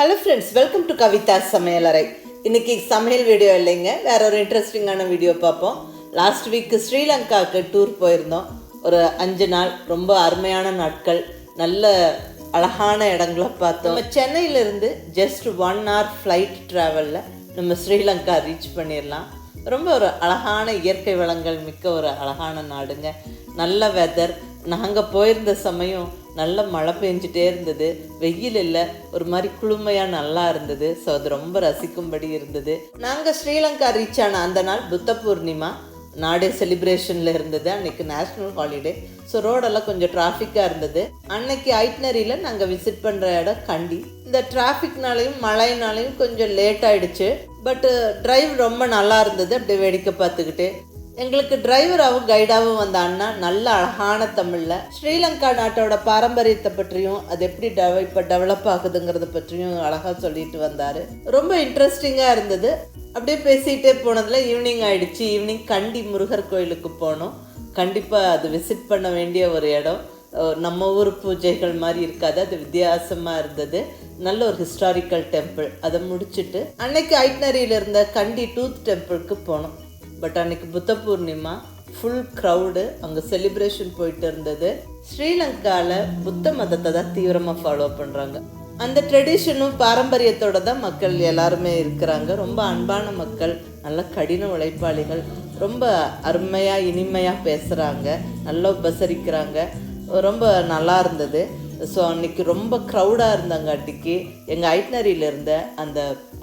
Hello friends welcome to Kavitha சமையலறை இன்னைக்கு சமையல் வீடியோ இல்லைங்க வேற ஒரு இன்ட்ரெஸ்டிங்கான வீடியோ பார்ப்போம். லாஸ்ட் வீக்கு ஸ்ரீலங்காவுக்கு டூர் போயிருந்தோம். ஒரு அஞ்சு நாள் ரொம்ப அருமையான நாட்கள் நல்ல அழகான இடங்களை பார்த்தோம். நம்ம சென்னையிலேருந்து ஜஸ்ட் ஒன் ஹவர் ஃப்ளைட் ட்ராவலில் நம்ம ஸ்ரீலங்கா ரீச் பண்ணிடலாம் ரொம்ப ஒரு அழகான இயற்கை வளங்கள் மிக்க ஒரு அழகான நாடுங்க. நல்ல வெதர் நாங்கள் போயிருந்த சமயம் நல்ல மழை பெஞ்சிட்டே இருந்தது. வெயில் இல்லை ஒரு மாதிரி குளுமையாக நல்லா இருந்தது. ஸோ அது ரொம்ப ரசிக்கும்படி இருந்தது. நாங்கள் ஸ்ரீலங்கா ரீச் ஆன அந்த நாள் புத்த பூர்ணிமா. நாடே செலிப்ரேஷனில் இருந்தது. அன்னைக்கு நேஷ்னல் ஹாலிடே ஸோ ரோடெல்லாம் கொஞ்சம் டிராஃபிக்காக இருந்தது. அன்னைக்கு ஐட்னரியில் நாங்கள் விசிட் பண்ணுற இடம் கண்டி. இந்த டிராஃபிக்னாலையும் மழைனாலையும் கொஞ்சம் லேட் ஆயிடுச்சு. பட்டு டிரைவ் ரொம்ப நல்லா இருந்தது. அப்படியே வேடிக்கை பார்த்துக்கிட்டு. எங்களுக்கு டிரைவராகவும் கைடாகவும் வந்த அண்ணா நல்ல அழகான தமிழில். ஸ்ரீலங்கா நாட்டோட பாரம்பரியத்தை பற்றியும் அது எப்படி டெவ இப்போ டெவலப் ஆகுதுங்கிறத பற்றியும் அழகாக சொல்லிட்டு வந்தார். ரொம்ப இன்ட்ரெஸ்டிங்காக இருந்தது. அப்படியே பேசிகிட்டே போனதில் ஈவினிங் ஆயிடுச்சு. ஈவினிங் கண்டி முருகர் கோயிலுக்கு போனோம். கண்டிப்பாக அது விசிட் பண்ண வேண்டிய ஒரு இடம். நம்ம ஊர் பூஜைகள் மாதிரி இருக்காது. அது வித்தியாசமாக இருந்தது. நல்ல ஒரு ஹிஸ்டாரிக்கல் டெம்பிள் அதை முடிச்சுட்டு அன்னைக்கு ஐட்னரியில் இருந்த கண்டி டூத் டெம்பிளுக்கு போனோம். பட் அன்னைக்கு புத்த பூர்ணிமா ஃபுல் க்ரௌடு அங்கே செலிப்ரேஷன் போயிட்டு இருந்தது. ஸ்ரீலங்காவில் புத்த மதத்தை தான் தீவிரமாக ஃபாலோ பண்ணுறாங்க அந்த ட்ரெடிஷனும் பாரம்பரியத்தோட தான் மக்கள் எல்லாருமே இருக்கிறாங்க. ரொம்ப அன்பான மக்கள் நல்ல கடின உழைப்பாளிகள் ரொம்ப அருமையாக இனிமையாக பேசுகிறாங்க நல்லா உபசரிக்கிறாங்க. ரொம்ப நல்லா இருந்தது. ஸோ அன்னைக்கு ரொம்ப க்ரௌடாக இருந்தாங்காட்டிக்கு எங்கள் ஐட்னரியில் இருந்த அந்த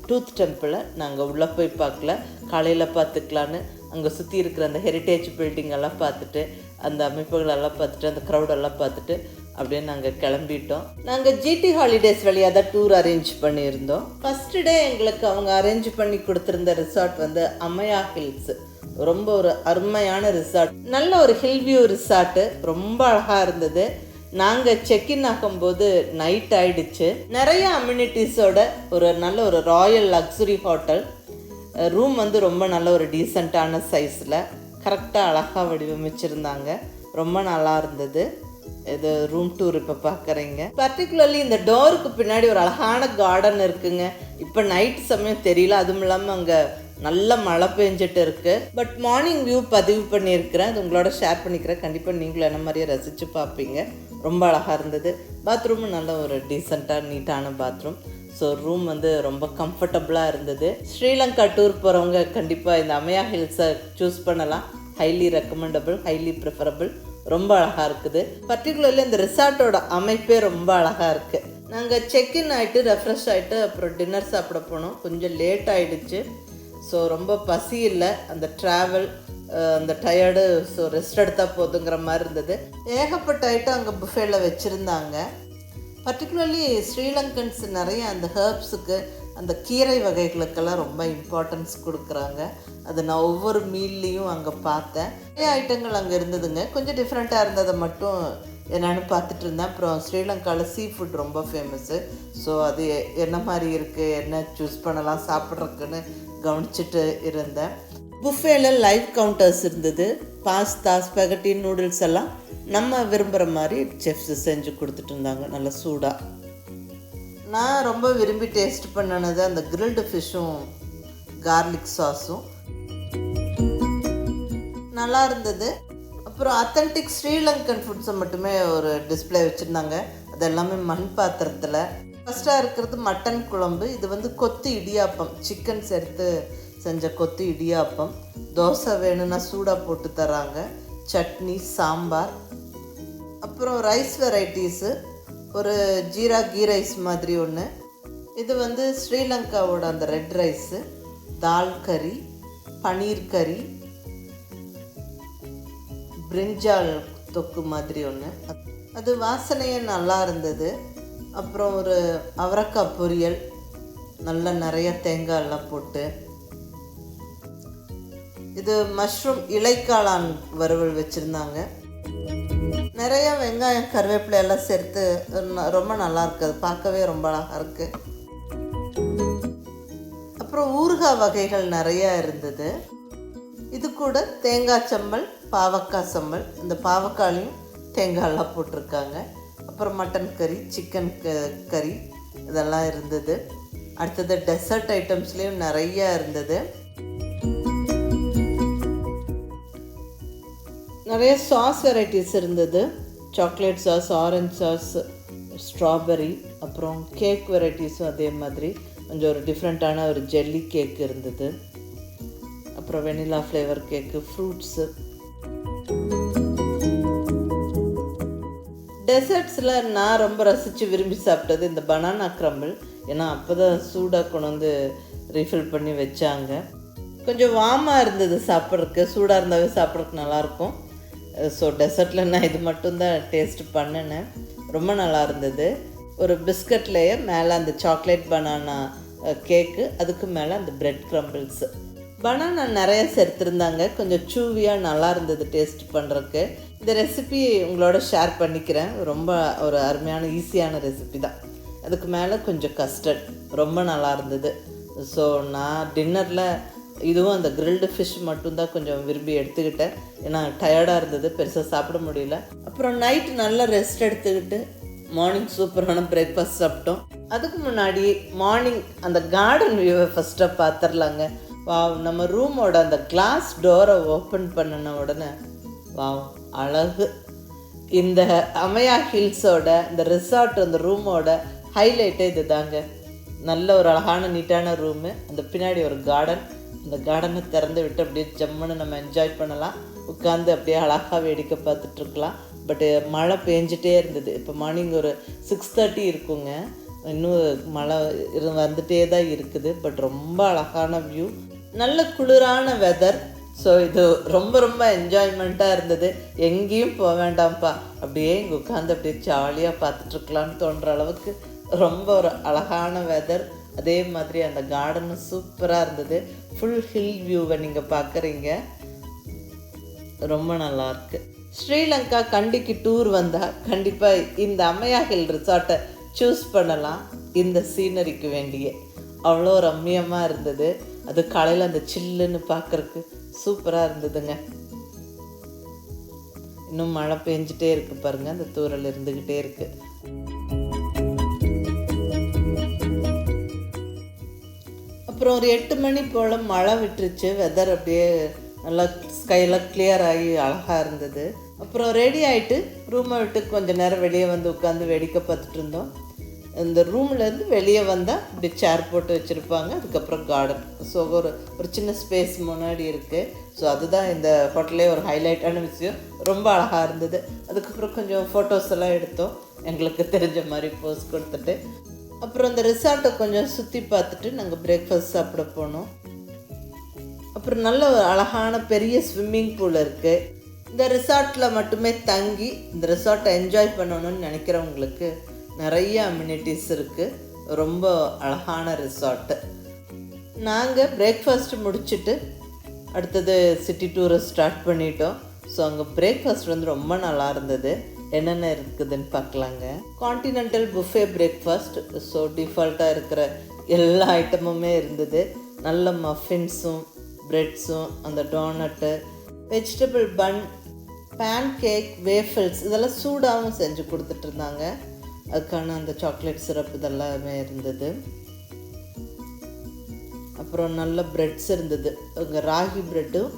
டூத் டெம்பிளை நாங்கள் உள்ளே போய் பார்க்கல. காலையில் பார்த்துக்கலான்னு அங்கே சுற்றி இருக்கிற அந்த ஹெரிட்டேஜ் பில்டிங்கெல்லாம் பார்த்துட்டு அந்த அமைப்புகளெல்லாம் பார்த்துட்டு அந்த க்ரௌடெல்லாம் பார்த்துட்டு அப்படியே நாங்கள் கிளம்பிட்டோம். நாங்கள் ஜிடி ஹாலிடேஸ் வழியாக தான் டூர் அரேஞ்ச் பண்ணியிருந்தோம். ஃபஸ்ட்டு டே எங்களுக்கு அவங்க அரேஞ்ச் பண்ணி கொடுத்துருந்த ரிசார்ட் வந்து அம்மையா ஹில்ஸ் ரொம்ப ஒரு அருமையான ரிசார்ட் நல்ல ஒரு ஹில் வியூ ரிசார்ட்டு ரொம்ப அழகாக இருந்தது. நாங்கள் செக்இன் ஆகும்போது நைட் ஆயிடுச்சு. நிறைய அம்யூனிட்டிஸோட ஒரு நல்ல ஒரு ராயல் லக்ஸுரி ஹோட்டல் ரூம் வந்து ரொம்ப நல்ல ஒரு டீசெண்டான சைஸில் கரெக்டாக அழகாக வடிவமைச்சிருந்தாங்க. ரொம்ப நல்லா இருந்தது. இது ரூம் டூர் இப்போ பார்க்குறீங்க பர்டிகுலர்லி இந்த டோருக்கு பின்னாடி ஒரு அழகான கார்டன் இருக்குங்க. இப்போ நைட் சமயம் தெரியல. அதுவும் இல்லாமல் அங்கே நல்ல மழை பெஞ்சிட்டு இருக்கு. பட் மார்னிங் வியூ பதிவு பண்ணியிருக்கிறேன். அது உங்களோட ஷேர் பண்ணிக்கிறேன். கண்டிப்பாக நீங்களும் என்ன மாதிரியே ரசித்து பார்ப்பீங்க. ரொம்ப அழகாக இருந்தது. பாத்ரூமும் நல்ல ஒரு டீசெண்டாக நீட்டான பாத்ரூம் ஸோ ரூம் வந்து ரொம்ப கம்ஃபர்டபுளாக இருந்தது. ஸ்ரீலங்கா டூர் போகிறவங்க கண்டிப்பாக இந்த அமையா ஹில்ஸை சூஸ் பண்ணலாம். ஹைலி ரெக்கமெண்டபிள் ஹைலி ப்ரிஃபரபிள் ரொம்ப அழகாக இருக்குது. பர்டிகுலர்லி இந்த ரிசார்ட்டோட அமைப்பே ரொம்ப அழகாக இருக்குது நாங்கள் செக்இன் ஆகிட்டு ரெஃப்ரெஷ் ஆகிட்டு அப்புறம் டின்னர் சாப்பிட போனோம். கொஞ்சம் லேட் ஆகிடுச்சு ஸோ ரொம்ப பசி இல்லை. அந்த ட்ராவல் அந்த டயர்டு ஸோ ரெஸ்ட் எடுத்தால் போதுங்கிற மாதிரி இருந்தது. ஏகப்பட்ட ஐட்டம் அங்கே புஃபேல வச்சுருந்தாங்க. பர்டிகுலர்லி ஸ்ரீலங்கன்ஸ் நிறைய அந்த ஹேர்ப்ஸுக்கு அந்த கீரை வகைகளுக்கெல்லாம் ரொம்ப இம்பார்ட்டன்ஸ் கொடுக்குறாங்க. அது நான் ஒவ்வொரு மீல்லையும் அங்கே பார்த்தேன். நிறைய ஐட்டங்கள் அங்கே இருந்ததுங்க. கொஞ்சம் டிஃப்ரெண்ட்டாக இருந்ததை மட்டும் என்னென்னு பார்த்துட்டு இருந்தேன். அப்புறம் ஸ்ரீலங்காவில் சீ ஃபுட் ரொம்ப ஃபேமஸ்ஸு ஸோ அது என்ன மாதிரி இருக்குது என்ன சூஸ் பண்ணலாம்? சாப்பிட்றதுக்குன்னு கவனிச்சிட்டு இருந்தேன். புஃபேல லைவ் கவுண்டர்ஸ் இருந்தது. பாஸ்தா ஸ்பெகட்டி நூடுல்ஸ் எல்லாம் நம்ம விரும்புகிற மாதிரி செஃப்ஸ் செஞ்சு கொடுத்துட்டு இருந்தாங்க. நல்ல சூடாக நான் ரொம்ப விரும்பி டேஸ்ட் பண்ணினது அந்த கிரில்டு ஃபிஷ்ஷும் கார்லிக் சாஸும் நல்லா இருந்தது. அப்புறம் அத்தன்டிக் ஸ்ரீலங்கன் ஃபுட்ஸை மட்டுமே ஒரு டிஸ்பிளே வச்சுருந்தாங்க. அது எல்லாமே மண் பாத்திரத்தில். ஃபஸ்ட்டாக இருக்கிறது மட்டன் குழம்பு. இது வந்து கொத்து இடியாப்பம். சிக்கன் சேர்த்து செஞ்ச கொத்து இடியாப்பம் தோசை வேணும்னா சூடாக போட்டு தராங்க சட்னி சாம்பார் அப்புறம் ரைஸ் வெரைட்டிஸு ஒரு ஜீரா கீ ரைஸ் மாதிரி ஒன்று இது வந்து ஸ்ரீலங்காவோட அந்த ரெட் ரைஸு தால் கறி பனீர் கறி பிரிஞ்சால் தொக்கு மாதிரி ஒன்று அது வாசனையே நல்லா இருந்தது. அப்புறம் ஒரு அவரக்காய் பொரியல் நல்லா நிறைய தேங்காயெல்லாம் போட்டு இது மஷ்ரூம் இலைக்காளான் வறுவல் வச்சுருந்தாங்க. நிறைய வெங்காயம் கருவேப்பிலை எல்லாம் சேர்த்து ரொம்ப நல்லா இருக்குது பார்க்கவே ரொம்ப அழகாக இருக்குது அப்புறம் ஊறுகாய் வகைகள் நிறையா இருந்தது. இது கூட தேங்காய் சம்பல் பாவக்காய் சம்பல். இந்த பாவக்காயும் தேங்காயெல்லாம் போட்டிருக்காங்க. அப்புறம் மட்டன் கறி சிக்கன் க கறி இதெல்லாம் இருந்தது. அடுத்தது டெசர்ட் ஐட்டம்ஸ்லேயும் நிறைய இருந்தது. நிறைய சாஸ் வெரைட்டிஸ் இருந்தது. Chocolate sauce orange sauce strawberry அப்புறம் கேக் வெரைட்டிஸும் அதே மாதிரி. கொஞ்சம் ஒரு டிஃப்ரெண்ட்டான ஒரு ஜெல்லி கேக் இருந்தது. அப்புறம் வெனிலா ஃப்ளேவர் கேக்கு ஃப்ரூட்ஸு டெசர்ட்ஸில் நான் ரொம்ப ரசித்து விரும்பி சாப்பிட்டது இந்த பனானா க்ரம்பிள் ஏன்னா அப்போ தான் சூடாக கொண்டு வந்து ரீஃபில் பண்ணி வச்சாங்க. கொஞ்சம் வார்மாக இருந்தது சாப்பிட்றதுக்கு. சூடாக இருந்தாவே சாப்பிட்றதுக்கு நல்லாயிருக்கும் ஸோ டெசர்ட்டில் நான் இது மட்டும்தான் டேஸ்ட் பண்ணினேன். ரொம்ப நல்லா இருந்தது. ஒரு பிஸ்கட்லேயே மேலே அந்த சாக்லேட் பனானா கேக்கு அதுக்கு மேலே அந்த பிரெட் க்ரம்பிள்ஸு பனானா நிறைய சேர்த்துருந்தாங்க. கொஞ்சம் சூவியாக நல்லா இருந்தது டேஸ்ட் பண்ணுறதுக்கு இந்த ரெசிபி உங்களோட ஷேர் பண்ணிக்கிறேன். ரொம்ப ஒரு அருமையான ஈஸியான ரெசிபி தான். அதுக்கு மேலே கொஞ்சம் கஸ்டர்ட் ரொம்ப நல்லா இருந்தது. ஸோ நான் டின்னரில் இதுவும் அந்த கிரில்டு ஃபிஷ் மட்டும்தான் கொஞ்சம் விரும்பி எடுத்துக்கிட்டேன். ஏன்னா டயர்டாக இருந்தது பெருசாக சாப்பிட முடியல. அப்புறம் நைட் நல்லா ரெஸ்ட் எடுத்துக்கிட்டு மார்னிங் சூப்பரான பிரேக்ஃபாஸ்ட் சாப்பிட்டோம். அதுக்கு முன்னாடி மார்னிங் அந்த கார்டன் வியூவை ஃபஸ்ட்டாக பார்த்துடலாங்க வாவ் நம்ம ரூமோட அந்த கிளாஸ் டோரை ஓப்பன் பண்ணின உடனே வாவ் அழகு. இந்த அமையா ஹில்ஸோட இந்த ரிசார்ட் அந்த ரூமோட ஹைலைட்டே இது தாங்க நல்ல ஒரு அழகான நீட்டான ரூமு அந்த பின்னாடி ஒரு கார்டன் அந்த கார்டனை திறந்து விட்டு அப்படியே ஜம்முன்னு நம்ம என்ஜாய் பண்ணலாம். உட்காந்து அப்படியே அழகாக வேடிக்கை பார்த்துட்ருக்கலாம் பட்டு மழை பெஞ்சிட்டே இருந்தது. இப்போ மார்னிங் ஒரு சிக்ஸ் தேர்ட்டி இருக்குங்க. இன்னும் மழை இரு வந்துட்டே தான் இருக்குது. பட் ரொம்ப அழகான வியூ நல்ல குளிரான வெதர் ஸோ இது ரொம்ப ரொம்ப என்ஜாய்மெண்ட்டாக இருந்தது. எங்கேயும் போக வேண்டாம்ப்பா. அப்படியே இங்கே உட்காந்து அப்படியே ஜாலியாக பார்த்துட்ருக்கலான்னு தோன்ற அளவுக்கு ரொம்ப ஒரு அழகான வெதர் அதே மாதிரி அந்த கார்டனும் சூப்பராக இருந்தது. ஃபுல் ஹில் வியூவை நீங்கள் பார்க்குறீங்க ரொம்ப நல்லாயிருக்கு ஸ்ரீலங்கா கண்டிக்கு டூர் வந்தால் கண்டிப்பாக இந்த அம்மையா ஹில் ரிசார்ட்டை சூஸ் பண்ணலாம். இந்த சீனரிக்கு வேண்டிய. அவ்வளோ ரம்மியமாக இருந்தது. அது காலையில் அந்த சில்லுன்னு பார்க்குறக்கு சூப்பராக இருந்ததுங்க. இன்னும் மழை பெஞ்சிட்டே இருக்குது பாருங்கள் அந்த தூரல் இருந்துக்கிட்டே இருக்குது அப்புறம் ஒரு எட்டு மணி போல் மழை விட்டுருச்சு. வெதர் அப்படியே நல்லா ஸ்கையில் கிளியர் ஆகி அழகாக இருந்தது. அப்புறம் ரெடி ஆகிட்டு ரூமை விட்டு கொஞ்சம் நேரம் வெளியே வந்து உட்காந்து வேடிக்கை பார்த்துட்டு இருந்தோம். இந்த ரூம்லேருந்து வெளியே வந்தால் இப்படி சேர் போட்டு வச்சுருப்பாங்க. அதுக்கப்புறம் கார்டன் ஸோ ஒரு ஒரு சின்ன ஸ்பேஸ் முன்னாடி இருக்குது ஸோ அதுதான் இந்த ஹோட்டலே ஒரு ஹைலைட்டான விஷயம். ரொம்ப அழகாக இருந்தது. அதுக்கப்புறம் கொஞ்சம் ஃபோட்டோஸ் எல்லாம் எடுத்தோம். எங்களுக்கு தெரிஞ்ச மாதிரி போஸ் கொடுத்துட்டு. அப்புறம் இந்த ரிசார்ட்டை கொஞ்சம் சுற்றி பார்த்துட்டு நாங்கள் பிரேக்ஃபாஸ்ட் சாப்பிட போனோம். அப்புறம் நல்ல ஒரு அழகான பெரிய ஸ்விம்மிங் பூல் இருக்குது இந்த ரிசார்ட்டில் மட்டுமே தங்கி இந்த ரிசார்ட்டை என்ஜாய் பண்ணணும்னு நினைக்கிறவங்களுக்கு நிறைய அம்யூனிட்டிஸ் இருக்குது ரொம்ப அழகான ரிசார்ட்டு நாங்கள் பிரேக்ஃபாஸ்ட் முடிச்சுட்டு அடுத்தது சிட்டி டூரை ஸ்டார்ட் பண்ணிட்டோம். ஸோ அங்கே பிரேக்ஃபாஸ்ட் வந்து ரொம்ப நல்லா இருந்தது. என்னென்ன இருக்குதுன்னு பார்க்கலாங்க. கான்டினென்டல் புஃபே பிரேக்ஃபாஸ்ட் ஸோ டிஃபால்ட்டாக இருக்கிற எல்லா ஐட்டமுமே இருந்தது. நல்ல மஃபின்ஸும் ப்ரெட்ஸும் அந்த donut vegetable bun pancake waffles இதெல்லாம் சூடாகவும் செஞ்சு கொடுத்துட்டு இருந்தாங்க அதுக்கான அந்த சாக்லேட் சிரப் இதெல்லாமே இருந்தது. அப்புறம் நல்ல ப்ரெட்ஸ் இருந்தது. அங்கே ராகி ப்ரெட்டும்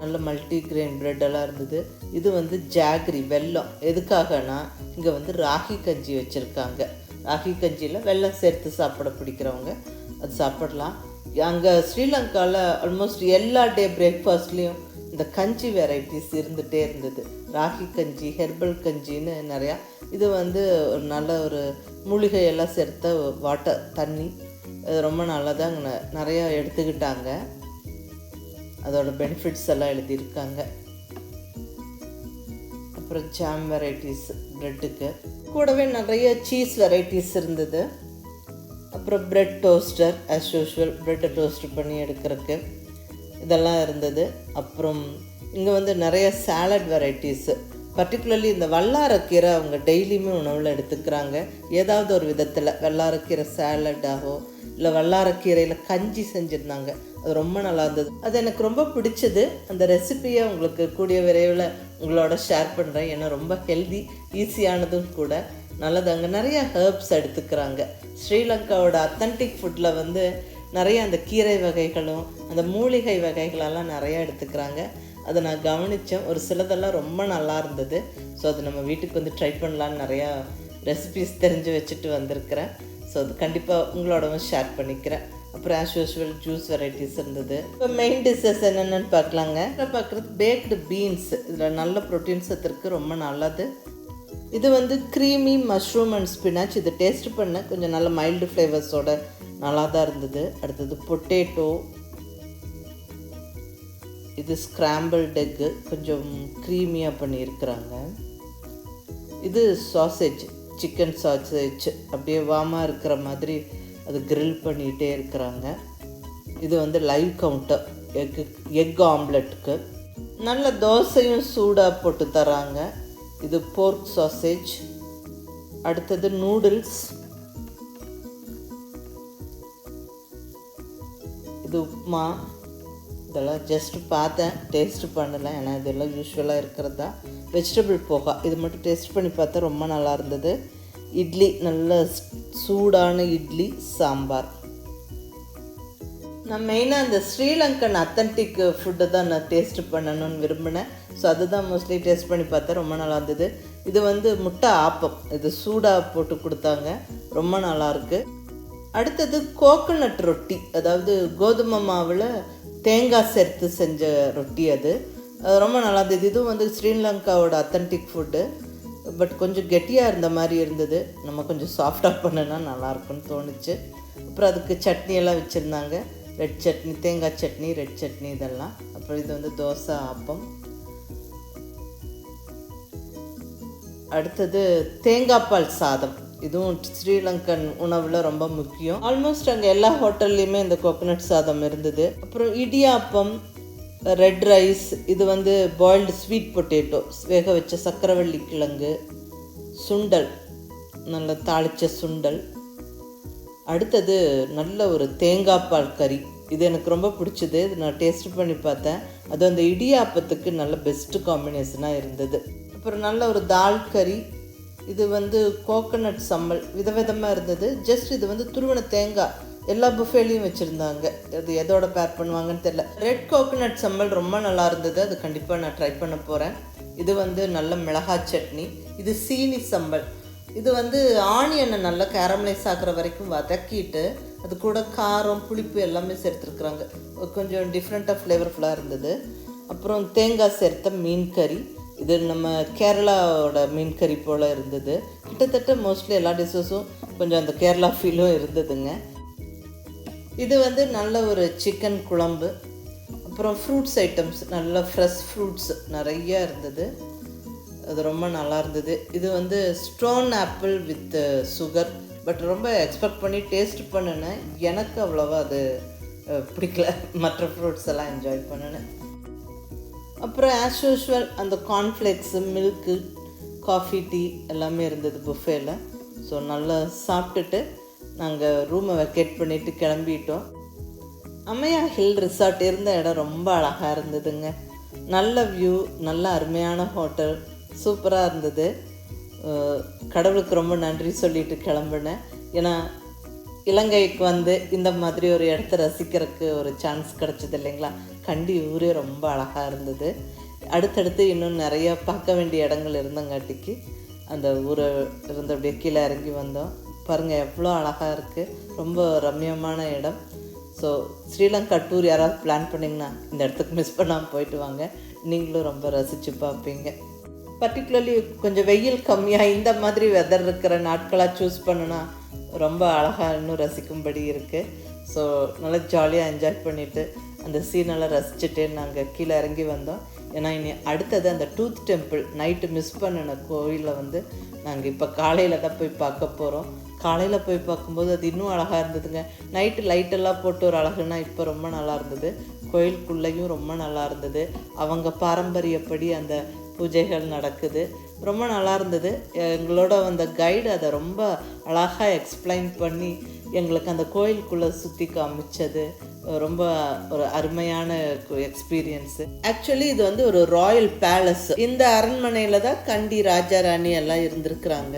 நல்ல மல்டி கிரெயின் ப்ரெட்டெல்லாம் இருந்தது. இது வந்து ஜாகரி வெல்லம். எதுக்காகனா இங்கே வந்து ராகி கஞ்சி வச்சுருக்காங்க. ராகி கஞ்சியில் வெல்லம் சேர்த்து சாப்பிட பிடிக்கிறவங்க. அது சாப்பிடலாம். அங்கே ஸ்ரீலங்காவில் ஆல்மோஸ்ட் எல்லா டே பிரேக்ஃபாஸ்ட்லேயும் இந்த கஞ்சி வெரைட்டிஸ் இருந்துகிட்டே இருந்தது. ராகி கஞ்சி ஹெர்பல் கஞ்சின்னு நிறையா. இது வந்து ஒரு நல்ல ஒரு மூலிகையெல்லாம் சேர்த்த வாட்டர் தண்ணி. அது ரொம்ப நல்லதாக அங்கே நிறையா எடுத்துக்கிட்டாங்க. அதோட பெனிஃபிட்ஸ் எல்லாம் எழுதியிருக்காங்க. அப்புறம் ஜாம் வெரைட்டிஸ் ப்ரெட்டுக்கு கூடவே நிறைய சீஸ் வெரைட்டிஸ் இருந்தது. அப்புறம் ப்ரெட் டோஸ்டர் ஆஸ் யூஷுவல் ப்ரெட்டை டோஸ்ட் பண்ணி எடுக்கிறதுக்கு இதெல்லாம் இருந்தது. அப்புறம் இங்கே வந்து நிறைய சாலட் வெரைட்டிஸு பர்டிகுலர்லி இந்த வல்லாரக்கீரை அவங்க டெய்லியுமே உணவில் எடுத்துக்கிறாங்க. ஏதாவது ஒரு விதத்தில் வல்லாரக்கீரை ஆகோ இல்லை வல்லாரக்கீரையில் கஞ்சி செஞ்சுருந்தாங்க. அது ரொம்ப நல்லா இருந்தது. அது எனக்கு ரொம்ப பிடிச்சது. அந்த ரெசிபியை உங்களுக்கு கூடிய விரைவில் உங்களோட ஷேர் பண்ணுறேன் ஏன்னா ரொம்ப ஹெல்தி ஈஸியானதும் கூட. நல்லது. அங்கே நிறைய ஹெர்ப்ஸ் எடுத்துக்கிறாங்க. ஸ்ரீலங்காவோட அத்தன்டிக் ஃபுட்டில் வந்து நிறைய அந்த கீரை வகைகளும் அந்த மூலிகை வகைகளெல்லாம் நிறையா எடுத்துக்கிறாங்க. அதை நான் கவனித்தேன் ஒரு சிலதெல்லாம் ரொம்ப நல்லா இருந்தது. ஸோ அது நம்ம வீட்டுக்கு வந்து ட்ரை பண்ணலான்னு நிறையா ரெசிபிஸ் தெரிஞ்சு வச்சுட்டு வந்திருக்கிறேன். ஸோ அது கண்டிப்பாக உங்களோடவும் ஷேர் பண்ணிக்கிறேன். அப்புறம் ஆஸ் யூஸ்வல் ஜூஸ் வெரைட்டிஸ் இருந்தது. இப்போ மெயின் டிஷ்ஷஸ் என்னென்னு பார்க்கலாங்க. இதில் பார்க்குறது பேக்டு பீன்ஸ் இதில் நல்ல ப்ரோட்டீன் சத்து இருக்குது ரொம்ப நல்லது. இது வந்து க்ரீமி மஷ்ரூம் அண்ட் ஸ்பினாச் இது டேஸ்ட் பண்ண கொஞ்சம் நல்ல மைல்டு ஃப்ளேவர்ஸோட நல்லா தான் இருந்தது. அடுத்தது பொட்டேட்டோ இது ஸ்க்ராம்பிள் டெக்கு கொஞ்சம் க்ரீமியாக பண்ணியிருக்கிறாங்க. இது சாசேஜ் சிக்கன் சாசேஜ் அப்படியே வாமாக இருக்கிற மாதிரி அது கிரில் பண்ணிகிட்டே இருக்கிறாங்க. இது வந்து லைவ் கவுண்டர் எக்கு எக் ஆம்லெட்டுக்கு நல்ல தோசையும் சூடாக போட்டு தராங்க. இது போர்க் சாசேஜ் அடுத்தது நூடுல்ஸ் இது உப்மா இதெல்லாம் ஜஸ்ட் பார்த்தேன். டேஸ்ட் பண்ணலை. ஏன்னா இதெல்லாம் யூஸ்வலாக இருக்கிறது. தான் வெஜிடபிள் போகா. இது மட்டும் டேஸ்ட் பண்ணி பார்த்தா ரொம்ப நல்லா இருந்தது. இட்லி நல்ல சூடான இட்லி சாம்பார் நான் மெயினாக அந்த ஸ்ரீலங்கன் அத்தன்டிக் ஃபுட்டை தான் நான் டேஸ்ட் பண்ணணும்னு விரும்பினேன் ஸோ அதுதான் மோஸ்ட்லி டேஸ்ட் பண்ணி பார்த்தேன் ரொம்ப நல்லா இருந்தது. இது வந்து முட்டை ஆப்பம் இது சூடாக போட்டு கொடுத்தாங்க ரொம்ப நல்லாயிருக்கு அடுத்தது கோகோனட் ரொட்டி அதாவது கோதுமை மாவில் தேங்காய் சேர்த்து செஞ்ச ரொட்டி அது. அது ரொம்ப நல்லா இருந்தது. இதுவும் வந்து ஸ்ரீலங்காவோட அத்தன்டிக் ஃபுட்டு பட் கொஞ்சம் கெட்டியாக இருந்த மாதிரி இருந்தது. நம்ம கொஞ்சம் சாஃப்டாக பண்ணுனா நல்லாயிருக்குன்னு தோணுச்சு. அப்புறம் அதுக்கு சட்னி எல்லாம் வச்சுருந்தாங்க. ரெட் சட்னி தேங்காய் சட்னி ரெட் சட்னி இதெல்லாம். அப்புறம் இது வந்து தோசை ஆப்பம் அடுத்தது தேங்காய் பால் சாதம். இதுவும் ஸ்ரீலங்கன் உணவில் ரொம்ப முக்கியம். ஆல்மோஸ்ட் அங்கே எல்லா ஹோட்டல்லையுமே இந்த கோகோனட் சாதம் இருந்தது. அப்புறம் இடியாப்பம் ரெட் ரைஸ் இது வந்து பாயில்டு ஸ்வீட் பொட்டேட்டோ வேக வச்ச சக்கரவள்ளி கிழங்கு சுண்டல் நல்ல தாளித்த சுண்டல். அடுத்தது நல்ல ஒரு தேங்காய் பால் கறி. இது எனக்கு ரொம்ப பிடிச்சது இது நான் டேஸ்ட் பண்ணி பார்த்தேன். அது அந்த இடியாப்பத்துக்கு நல்ல பெஸ்ட்டு காம்பினேஷனாக இருந்தது. அப்புறம் நல்ல ஒரு தால் கறி. இது வந்து கோகனட் சம்மல் விதவிதமாக இருந்தது. ஜஸ்ட் இது வந்து துருவன தேங்காய். எல்லா புஃபேலையும் வச்சுருந்தாங்க. அது எதோட பேர் பண்ணுவாங்கன்னு தெரில ரெட் கோகோனட் சம்பல் ரொம்ப நல்லா இருந்தது. அது கண்டிப்பாக நான் ட்ரை பண்ண போகிறேன் இது வந்து நல்ல மிளகாய் சட்னி. இது சீனி சம்பல் இது வந்து ஆனியனை நல்லா கேரமலைஸ் ஆகிற வரைக்கும் வதக்கிட்டு அது கூட காரம் புளிப்பு எல்லாமே சேர்த்துருக்குறாங்க. கொஞ்சம் டிஃப்ரெண்ட்டாக ஃப்ளேவர்ஃபுல்லாக இருந்தது. அப்புறம் தேங்காய் சேர்த்த மீன் கறி. இது நம்ம கேரளாவோட மீன் கறி போல் இருந்தது. கிட்டத்தட்ட மோஸ்ட்லி எல்லா டிஷ்ஷஸும் கொஞ்சம் அந்த கேரளா ஃபீலும் இருந்ததுங்க. இது வந்து நல்ல ஒரு சிக்கன் குழம்பு. அப்புறம் ஃப்ரூட்ஸ் ஐட்டம்ஸ் நல்ல ஃப்ரெஷ் ஃப்ரூட்ஸ் நிறைய இருந்தது. அது ரொம்ப நல்லா இருந்தது. இது வந்து stone apple with sugar but ரொம்ப எக்ஸ்பெக்ட் பண்ணி டேஸ்ட் பண்ணினேன். எனக்கு அவ்வளோவா அது பிடிக்கல. மற்ற ஃப்ரூட்ஸ் எல்லாம் என்ஜாய் பண்ணினேன். அப்புறம் ஆஸ் யூஷுவல் அந்த கார்ன்ஃப்ளேக்ஸு மில்க்கு காஃபி டீ எல்லாமே இருந்தது புஃபேல ஸோ நல்லா சாப்பிட்டுட்டு நாங்கள் ரூமை வெக்கேட் பண்ணிவிட்டு கிளம்பிட்டோம். அம்மையா ஹில் ரிசார்ட் இருந்த இடம் ரொம்ப அழகாக இருந்ததுங்க. நல்ல வியூ நல்ல அருமையான ஹோட்டல் சூப்பராக இருந்தது. கடவுளுக்கு ரொம்ப நன்றி சொல்லிட்டு கிளம்புனேன். ஏன்னா இலங்கைக்கு வந்து இந்த மாதிரி ஒரு இடத்த ரசிக்கிறதுக்கு ஒரு சான்ஸ் கிடச்சிது இல்லைங்களா? கண்டி ஊரே ரொம்ப அழகாக இருந்தது. அடுத்தடுத்து இன்னும் நிறைய பார்க்க வேண்டிய இடங்கள் இருந்தங்காட்டிக்கு அந்த ஊரை இருந்து அப்படியே கீழே இறங்கி வந்தோம். பாருங்கள் எவ்வளோ அழகாக இருக்குது ரொம்ப ரம்மியமான இடம். ஸோ ஸ்ரீலங்கா டூர் யாராவது பிளான் பண்ணிங்கன்னா இந்த இடத்துக்கு மிஸ் பண்ணாமல் போயிட்டு வாங்க. நீங்களும் ரொம்ப ரசித்து பார்ப்பீங்க. பர்டிகுலர்லி கொஞ்சம் வெயில் கம்மியாக இந்த மாதிரி வெதர் இருக்கிற நாட்களாக சூஸ் பண்ணுனா ரொம்ப அழகாக இன்னும் ரசிக்கும்படி இருக்குது ஸோ நல்லா ஜாலியாக என்ஜாய் பண்ணிவிட்டு அந்த சீனெல்லாம் ரசிச்சுட்டு நாங்கள் கீழே இறங்கி வந்தோம். ஏன்னா இனி அடுத்தது அந்த டூத் டெம்பிள் நைட்டு மிஸ் பண்ணின கோயிலில் வந்து நாங்கள் இப்போ காலையில் தான் போய் பார்க்க போகிறோம் காலையில் போய் பார்க்கும்போது அது இன்னும் அழகாக இருந்ததுங்க. நைட்டு லைட்டெல்லாம் போட்டு ஒரு அழகுனா இப்போ ரொம்ப நல்லா இருந்தது. கோயிலுக்குள்ளேயும் ரொம்ப நல்லா இருந்தது. அவங்க பாரம்பரியப்படி அந்த பூஜைகள் நடக்குது. ரொம்ப நல்லா இருந்தது. எங்களோட வந்த கைடு அதை ரொம்ப அழகாக எக்ஸ்பிளைன் பண்ணி எங்களுக்கு அந்த கோயிலுக்குள்ளே சுற்றி காமிச்சது. ரொம்ப ஒரு அருமையான எக்ஸ்பீரியன்ஸு ஆக்சுவலி இது வந்து ஒரு ராயல் பேலஸ் இந்த அரண்மனையில் தான் கண்டி ராஜா ராணி எல்லாம் இருந்திருக்கிறாங்க.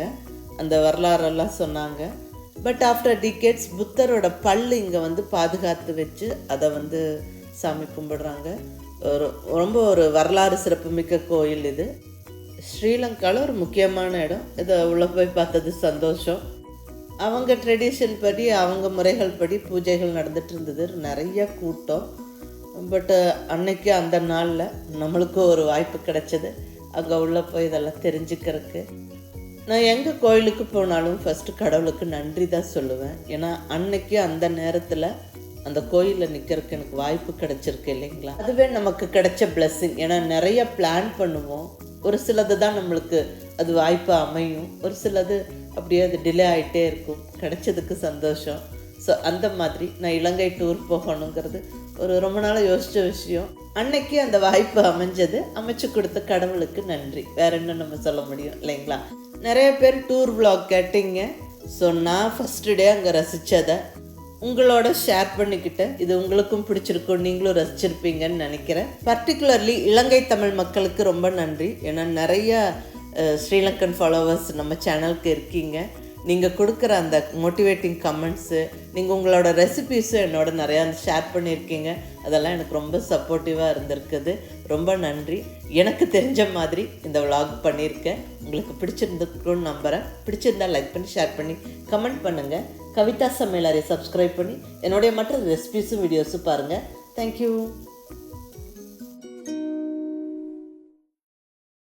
அந்த வரலாறெல்லாம் சொன்னாங்க. பட் ஆஃப்டர் டிகேட்ஸ் புத்தரோட பல்லு இங்கே வந்து பாதுகாத்து வச்சு அதை வந்து சாமி கும்பிடுறாங்க. ஒரு ரொம்ப ஒரு வரலாறு சிறப்புமிக்க கோயில் இது. ஸ்ரீலங்காவில் ஒரு முக்கியமான இடம். இதை உள்ளே போய் பார்த்தது சந்தோஷம். அவங்க ட்ரெடிஷன் படி அவங்க முறைகள் படி பூஜைகள் நடந்துட்டு இருந்தது. நிறைய கூட்டம். பட்டு அன்னைக்கு அந்த நாளில் நம்மளுக்கும் ஒரு வாய்ப்பு கிடைச்சது. அங்கே உள்ளே போய் இதெல்லாம் தெரிஞ்சுக்கிறதுக்கு. நான் எங்கே கோயிலுக்கு போனாலும் ஃபஸ்ட்டு கடவுளுக்கு நன்றி தான் சொல்லுவேன். ஏன்னா அன்னைக்கு அந்த நேரத்தில் அந்த கோயிலில் நிற்கிறதுக்கு எனக்கு வாய்ப்பு கிடைச்சிருக்கு இல்லைங்களா? அதுவே நமக்கு கிடைச்ச பிளஸ்ஸிங் ஏன்னா நிறைய பிளான் பண்ணுவோம். ஒரு சிலது தான் நம்மளுக்கு அது வாய்ப்பு அமையும். ஒரு சிலது அப்படியே அது டிலே ஆகிட்டே இருக்கும். கிடைச்சதுக்கு சந்தோஷம். ஸோ அந்த மாதிரி நான் இலங்கை டூர் போகணுங்கிறது ஒரு ரொம்ப நாளாக யோசித்த விஷயம். அன்னைக்கு அந்த வாய்ப்பு அமைஞ்சது. அமைச்சு கொடுத்த கடவுளுக்கு நன்றி. வேற என்ன நம்ம சொல்ல முடியும் இல்லைங்களா? நிறைய பேர் டூர் vlog கேட்டீங்க. ஸோ நான் ஃபஸ்ட்டு டே அங்கே ரசித்ததை உங்களோட ஷேர் பண்ணிக்கிட்டேன் இது உங்களுக்கும் பிடிச்சிருக்கும் நீங்களும் ரசிச்சிருப்பீங்கன்னு நினைக்கிறேன். பர்டிகுலர்லி இலங்கை தமிழ் மக்களுக்கு ரொம்ப நன்றி. ஏன்னா நிறைய ஸ்ரீலங்கன் ஃபாலோவர்ஸ் நம்ம சேனலுக்கு இருக்கீங்க. நீங்கள் கொடுக்குற அந்த மோட்டிவேட்டிங் கமெண்ட்ஸு நீங்கள் உங்களோட ரெசிபீஸும் என்னோட நிறையா ஷேர் பண்ணியிருக்கீங்க. அதெல்லாம் எனக்கு ரொம்ப சப்போர்ட்டிவாக இருந்திருக்குது. ரொம்ப நன்றி. எனக்கு தெரிஞ்ச மாதிரி இந்த விலாக் பண்ணியிருக்கேன். உங்களுக்கு பிடிச்சிருந்துருக்குன்னு நம்புகிறேன் பிடிச்சிருந்தா லைக் பண்ணி ஷேர் பண்ணி கமெண்ட் பண்ணுங்கள் கவிதா சமையலரை சப்ஸ்கிரைப் பண்ணி என்னுடைய மற்ற ரெசிபிஸும் வீடியோஸும் பாருங்கள் தேங்க்யூ